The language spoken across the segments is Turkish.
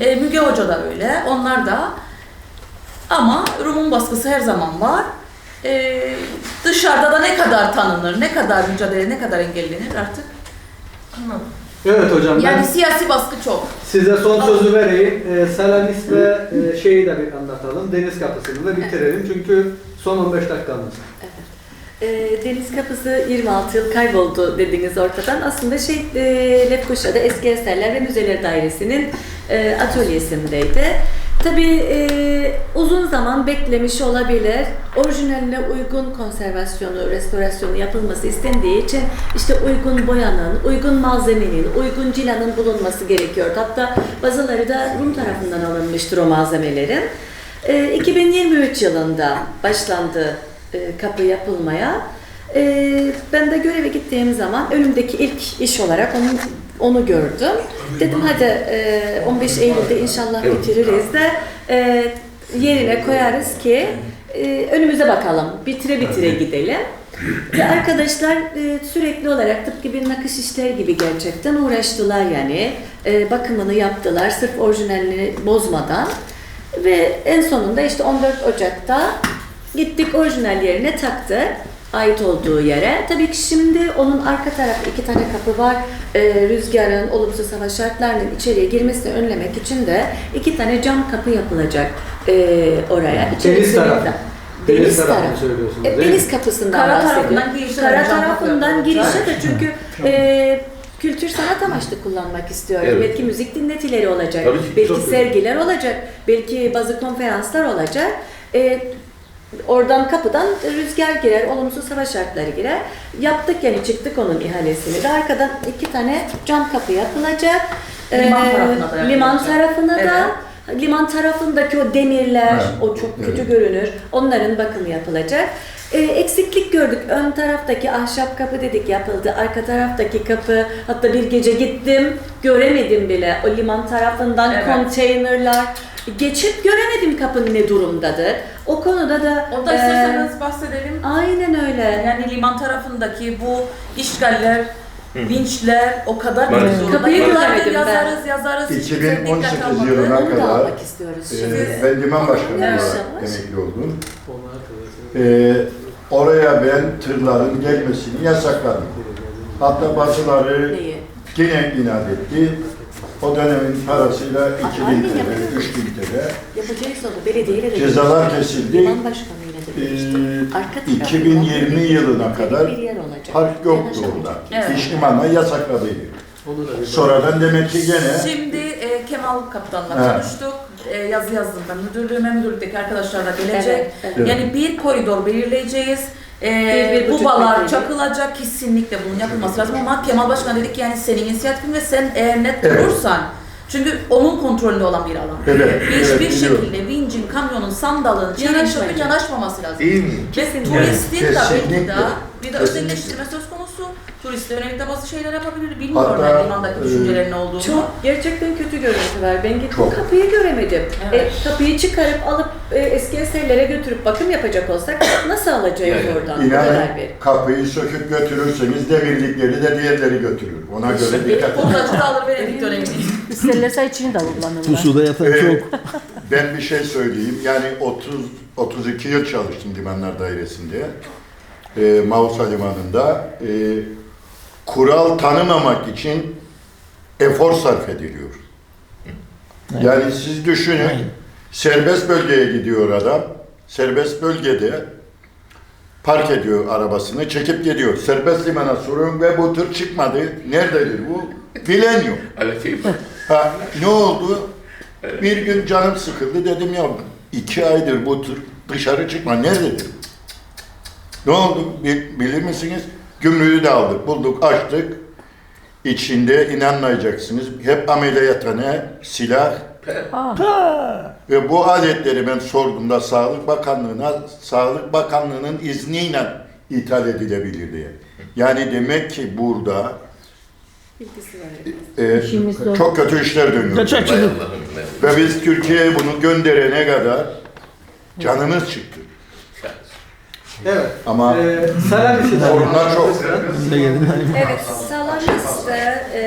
E, Müge Hoca da öyle. Onlar da. Ama Rum'un baskısı her zaman var. E, dışarıda da ne kadar tanınır, ne kadar mücadele, ne kadar engellenir artık anlamadım. Evet hocam ben Yani siyasi baskı çok. size son sözü vereyim. Ee, Selanis ve e, şeyi de bir anlatalım. Deniz kapısını da bitirelim. Çünkü son 15 dakikamız. Ee, Deniz Kapısı 26 yıl kayboldu dediniz ortadan. Aslında şey e, Lefkoşa'da Eski Eserler ve Müzeler Dairesi'nin e, atölyesindeydi. Tabii e, uzun zaman beklemiş olabilir. Orijinaline uygun konservasyonu, restorasyonu yapılması istendiği için işte uygun boyanın, uygun malzemenin, uygun cilanın bulunması gerekiyor. Hatta bazıları da Rum tarafından alınmıştır o malzemelerin. E, 2023 yılında başlandı e, kapı yapılmaya. E, ben de göreve gittiğim zaman önümdeki ilk iş olarak onu, onu gördüm. Dedim hadi e, 15 Eylül'de inşallah bitiririz de e, yerine koyarız ki e, önümüze bakalım. Bitire bitire gidelim. Ve arkadaşlar e, sürekli olarak tıpkı bir nakış işler gibi gerçekten uğraştılar yani. E, bakımını yaptılar sırf orijinalini bozmadan. Ve en sonunda işte 14 Ocak'ta gittik orijinal yerine taktık ait olduğu yere. Tabii ki şimdi onun arka tarafı iki tane kapı var. Ee, rüzgarın, olumsuz hava şartlarının içeriye girmesini önlemek için de iki tane cam kapı yapılacak ee, oraya. Deniz tarafı. de- Deniz tarafını tarafı. söylüyorsunuz E, deniz kapısından Kara tarafından girişe Kara tarafından girişe de çünkü e, kültür sanat amaçlı kullanmak istiyorum. Evet. Belki müzik dinletileri olacak, Tabii ki, belki sergiler olacak, belki bazı konferanslar olacak. E, oradan kapıdan rüzgar girer, olumsuz hava şartları girer. Yaptık yani çıktık onun ihalesini de arkadan iki tane cam kapı yapılacak. Liman E, tarafına da yapılacak. Liman tarafına da Evet. liman tarafındaki o demirler, Evet. o çok kötü Evet. görünür. Onların bakımı yapılacak. Ee, eksiklik gördük. Ön taraftaki ahşap kapı dedik yapıldı. Arka taraftaki kapı hatta bir gece gittim göremedim bile. O liman tarafından Evet. konteynerlar geçip göremedim kapının ne durumdadır. O konuda da Orada e, isterseniz bahsedelim. aynen öyle. Yani liman tarafındaki bu işgaller, vinçler o kadar kötü durumda. Kapıyı göremedim ben. yazarız yazarız. hiç kimse dikkat 2018 almadı. yılına da kadar e, Şimdi. ben liman başkanı Evet. olarak emekli oldum. E, oraya ben tırların gelmesini yasakladım. Hatta bazıları Neyi? yine inat etti. O dönemin parasıyla 2000 aynen TL, yapıyoruz. 3000 TL Yapacağız onu. Belediyeyle de cezalar kesildi. Liman başkanıyla da E, görüştük. Arka tarafında 2020 yılına kadar bir yer olacak. park yoktu Yanaşamayacak orada. Evet. İş limanla yasakladıydı. Da Sonradan demek ki gene Şimdi e, Kemal Kaptan'la Evet. konuştuk. E, yazı yazdım ben müdürlüğüme, müdürlükteki arkadaşlar da gelecek. Evet, evet. Yani bir koridor belirleyeceğiz. E, Bir, bir bubalar metrelik. çakılacak kesinlikle bunun yapılması lazım ama Kemal Başkan dedik ki yani senin inisiyatifin ve sen eğer net Evet. durursan çünkü onun kontrolünde olan bir alan. Evet, Hiçbir evet, şekilde vincin, kamyonun, sandalın, çöpün yanaşmaması lazım. İyi mi? Ve Kesinlikle. turistin tabii ki de bir de özelleştirme söz konusu. Turiste yönelik de bazı şeyler yapabilir. Bilmiyorum Hatta, ben limandaki e, düşüncelerin olduğunu. Çok gerçekten kötü görüntü var. Ben gittim Çok. kapıyı göremedim. Evet. E, kapıyı çıkarıp alıp e, eski eserlere götürüp bakım yapacak olsak nasıl alacağız Yani, oradan? İnanın kapıyı söküp götürürseniz demirlikleri de diğerleri götürür. Ona göre dikkat edin. Postacı da alır Venedik dönemini. İsterlerse için de kullanırlar. Pusuda yatan Ee, çok. ben bir şey söyleyeyim. Yani 30 32 yıl çalıştım Limanlar Dairesi'nde. Ee, Mausa Limanı'nda. Ee, kural tanımamak için efor sarf ediliyor. Yani siz düşünün. Serbest bölgeye gidiyor adam. Serbest bölgede park ediyor arabasını, çekip gidiyor. Serbest limana soruyorum ve bu tır çıkmadı. Nerededir bu? Bilen yok. Ha, ne oldu? Bir gün canım sıkıldı dedim ya iki aydır bu tır dışarı çıkma nerededir? Ne oldu Bi- bilir misiniz? Gümrüğü de aldık, bulduk, açtık. İçinde inanmayacaksınız hep ameliyathane, silah ve bu aletleri ben sorduğumda Sağlık Bakanlığı'na Sağlık Bakanlığı'nın izniyle ithal edilebilir diye. Yani demek ki burada e, çok kötü işler dönüyor. Ve biz Türkiye'ye bunu gönderene kadar canımız çıktı. Evet. Ama Ee, Selanis'i de Sorunlar çok. Evet, Salamis de e,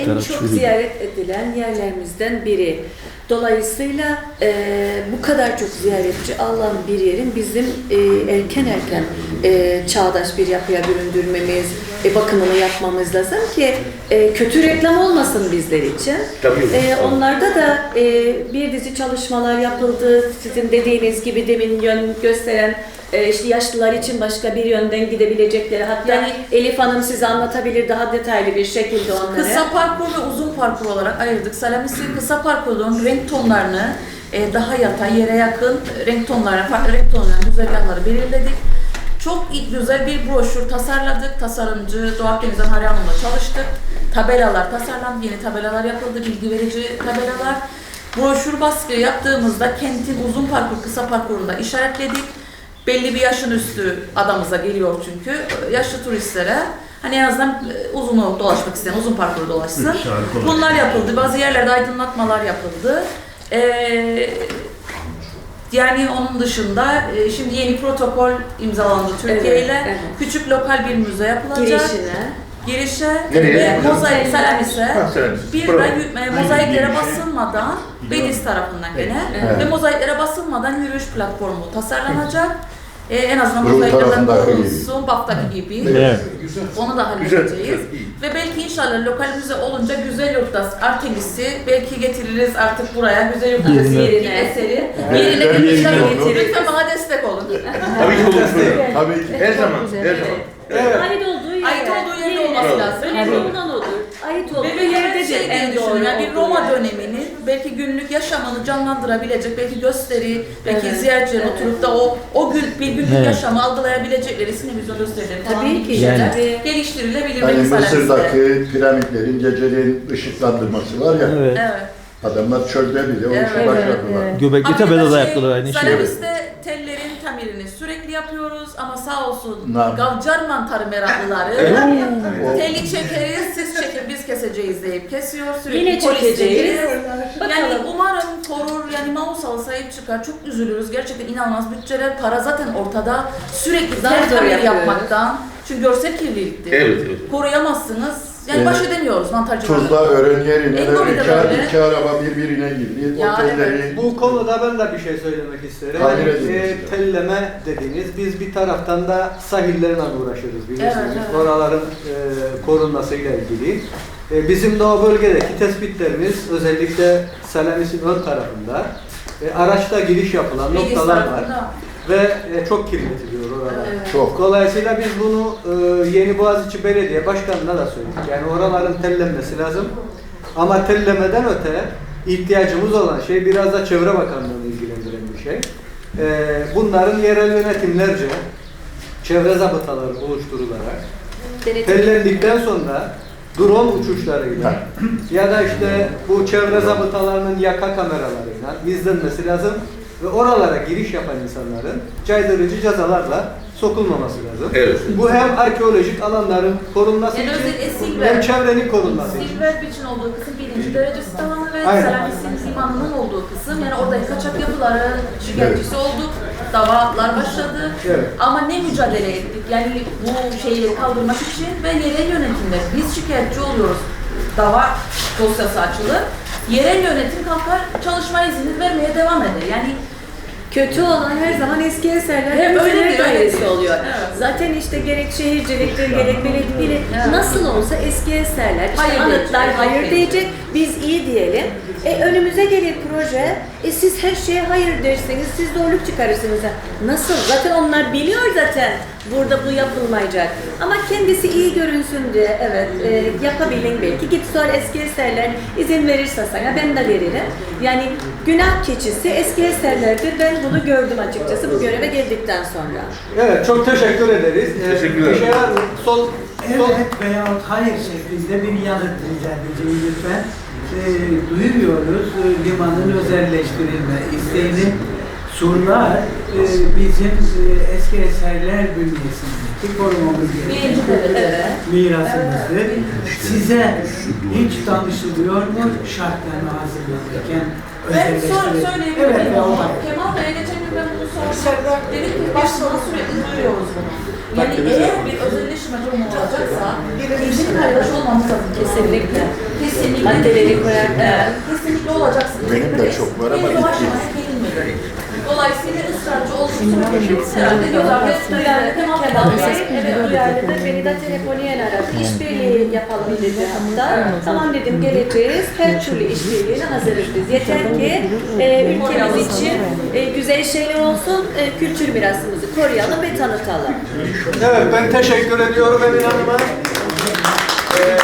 en çok ziyaret edilen yerlerimizden biri. Dolayısıyla e, bu kadar çok ziyaretçi alan bir yerin bizim e, erken erken e, çağdaş bir yapıya büründürmemiz, e, bakımını yapmamız lazım ki e, kötü reklam olmasın bizler için. Tabii. E, onlarda da e, bir dizi çalışmalar yapıldı. Sizin dediğiniz gibi demin yön gösteren e, işte yaşlılar için başka bir yönden gidebilecekleri hatta Yani- Elif Hanım size anlatabilir daha detaylı bir şekilde onları. Kısa parkur ve uzun parkur olarak ayırdık. Salamisi kısa parkurun renk tonlarını e, daha yatay, yere yakın renk tonlarına, farklı renk tonlarına güzergahları belirledik. Çok güzel bir broşür tasarladık. Tasarımcı Doğak Deniz'den Hari Hanım'la çalıştık. Tabelalar tasarlandı, yeni tabelalar yapıldı, bilgi verici tabelalar. Broşür baskı yaptığımızda kentin uzun parkur, kısa parkurunda işaretledik. Belli bir yaşın üstü adamıza geliyor çünkü. Yaşlı turistlere hani en azından e, uzun dolaşmak isteyen uzun parkuru dolaşsın. Bunlar yapıldı. Bazı yerlerde aydınlatmalar yapıldı. Ee, yani onun dışında e, şimdi yeni protokol imzalandı Türkiye Evet, ile. evet. Küçük lokal bir müze yapılacak. girişine. Girişe Nereye ve mozaik Selanis. bir Bravo. de mozaiklere basılmadan Bediz tarafından gene Evet. ve mozaiklere basılmadan yürüyüş platformu tasarlanacak. Ee, en azından Rum mozaiklerden korunsun, Baftaki gibi. Evet. Onu da halledeceğiz. güzel. Ve belki inşallah lokal müze olunca Güzel Yurt'ta Artemis'i belki getiririz artık buraya Güzel Yurt'ta Yerine. yerine eseri. Evet, Yerine getirin. olur. Lütfen bana destek olun. Tabii ki olur. Tabii ki. Her zaman, her zaman. Evet. Ait olduğu yerde. Ait olduğu yerde olması lazım. Önemli Evet. olan odur. Ait olduğu yerde şey diye en doğru. Yani bir Roma yer. döneminin belki günlük yaşamını canlandırabilecek, belki gösteri, belki Evet, ziyaretçilerin evet. oturup da o o gün bir günlük Evet. yaşamı algılayabilecekleri sinevizyon gösterileri Tabii ki. Yani. geliştirilebilir Hani. Mısır'daki piramitlerin geceleyin ışıklandırması var ya. Evet. Evet. Adamlar çölde bile o işe Evet, başladılar. Evet. Göbekli Tepe'de de yaptılar aynı şeyi. Tamirini yapıyoruz ama sağ olsun Ne gavcar mantarı meraklıları teli çekeriz, siz çekin biz keseceğiz deyip kesiyor sürekli Yine polis çekeceğiz. çekeriz. Yani Bakalım. umarım korur yani Mausal'a sahip çıkar. Çok üzülürüz. Gerçekten inanılmaz bütçeler. Para zaten ortada. Sürekli Zar tel zor yapıyoruz. yapmaktan. Çünkü görsel kirliliktir. Evet, evet. Koruyamazsınız. Yani baş edemiyoruz mantarcılarla. Tuzla öğren yerine de iki, böyle. iki araba birbirine girdi. Ya, Otelleri Bu konuda ben de bir şey söylemek isterim. Tamir Yani, e, ya. telleme dediğiniz, biz bir taraftan da sahillerle uğraşıyoruz biliyorsunuz. Evet, evet. Oraların e, korunmasıyla ilgili. E, bizim de o bölgedeki tespitlerimiz özellikle Selamis'in ön tarafında e, araçta giriş yapılan Bilgis noktalar var tarafında. Ve e, çok kirletiliyor oralar. Evet. çok. Dolayısıyla biz bunu e, Yeni Boğaziçi Belediye Başkanı'na da söyledik. Yani oraların tellenmesi lazım. Ama tellemeden öte ihtiyacımız olan şey biraz da Çevre Bakanlığı'nı ilgilendiren bir şey. E, bunların yerel yönetimlerce çevre zabıtaları oluşturularak Denetim. tellendikten sonra drone uçuşlarıyla ya da işte bu çevre zabıtalarının yaka kameralarıyla izlenmesi lazım ve oralara giriş yapan insanların caydırıcı cezalarla sokulmaması lazım. Evet. Bu hem arkeolojik alanların korunması Yani için hem çevrenin korunması için. Silver Beach'in olduğu kısım birinci derecesi alanı ve. Selamis'in limanının olduğu kısım. Yani orada kaçak yapıların şikayetçisi olduk. Davalar başladı. Evet. Ama ne mücadele ettik? Yani bu şeyi kaldırmak için ve yerel yönetimde biz şikayetçi oluyoruz. Dava dosyası açılır. Yerel yönetim kalkar çalışma izni vermeye devam eder. Yani Kötü olan her zaman eski eserler Hep öyle dairesi öyledir. oluyor. Evet. Zaten işte gerek şehirciliktir, gerek belediyelik Evet. nasıl olsa eski eserler, işte Hayır anıtlar diyecek, hayır diyecek, biz iyi diyelim. E önümüze gelir proje, e siz her şeye hayır derseniz siz zorluk çıkarırsınız. Nasıl? Zaten onlar biliyor zaten burada bu yapılmayacak. Ama kendisi iyi görünsün diye evet e, yapabilin belki. Git sor eski eserler izin verirse sana ben de veririm. Yani günah keçisi eski eserlerdir. Ben bunu gördüm açıkçası bu göreve geldikten sonra. Evet çok teşekkür ederiz. Ee, Teşekkürler. Bir şey var mı? Sol, sol. Evet veyahut hayır şeklinde bir yanıt rica edeceğim lütfen. Ee, duyuyoruz e, limanın özelleştirilme isteğini. Surlar e, bizim e, eski eserler bünyesindeki korumamız gereken mirasımızdır. Size hiç danışılıyor mu şartlarını hazırlanırken Ben sor, özelleştirilme? söyleyebilir Evet miyim? veyahut Kemal Bey'e geçen gün ben bunu sordum. Dedik ki başta sürekli duyuyoruz bunu. Yani eğer bir özelleşme durumu olacaksa bizim paydaş olmamız lazım. Kesinlikle. Kesinlikle. Maddeleri koyarken. Evet, kesinlikle olacaksınız. Benim de çok var ama ilk- yavaş gelinmedi. Dolayısıyla ısrarcı göz ardı etmelerle devam Kemal eder. Bey, evet duyarlıdır. Beni de telefoniyen aradı. İşbirliği yapalım dedi hatta. Tamam dedim geleceğiz. Her türlü işbirliğine hazırız biz. Yeter ki e, ülkemiz için e, güzel şeyler olsun, e, kültür mirasımızı koruyalım ve tanıtalım. Evet ben teşekkür ediyorum Emin Hanım'a. Ee,